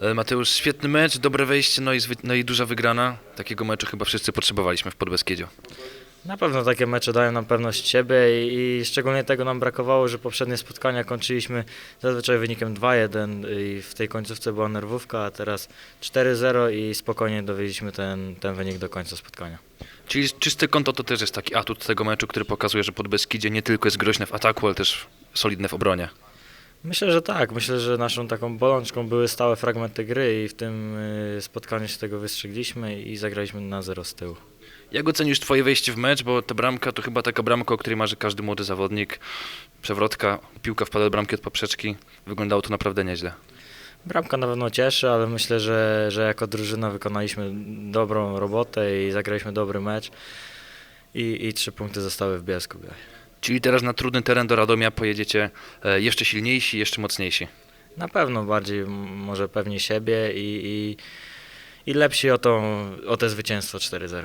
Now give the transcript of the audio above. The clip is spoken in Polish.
E, Mateusz, świetny mecz, dobre wejście, no i, no i duża wygrana. Takiego meczu chyba wszyscy potrzebowaliśmy w Podbeskidziu. Na pewno takie mecze dają nam pewność siebie i, i szczególnie tego nam brakowało, że poprzednie spotkania kończyliśmy zazwyczaj wynikiem 2-1 i w tej końcówce była nerwówka, a teraz 4-0 i spokojnie dowieźliśmy ten, ten wynik do końca spotkania. Czyli czyste konto to też jest taki atut tego meczu, który pokazuje, że Podbeskidzie nie tylko jest groźne w ataku, ale też solidne w obronie. Myślę, że tak. Myślę, że naszą taką bolączką były stałe fragmenty gry i w tym y, spotkaniu się tego wystrzygliśmy i zagraliśmy na zero z tyłu. Jak ocenisz twoje wejście w mecz, bo ta bramka to chyba taka bramka, o której marzy każdy młody zawodnik. Przewrotka, piłka wpada do bramki od poprzeczki. Wyglądało to naprawdę nieźle. Bramka na pewno cieszy, ale myślę, że, że jako drużyna wykonaliśmy dobrą robotę i zagraliśmy dobry mecz i, i trzy punkty zostały w Bielsku. Czyli teraz na trudny teren do Radomia pojedziecie e, jeszcze silniejsi, jeszcze mocniejsi. Na pewno bardziej może pewni siebie i, i, i lepsi o, to, o te zwycięstwo 4-0.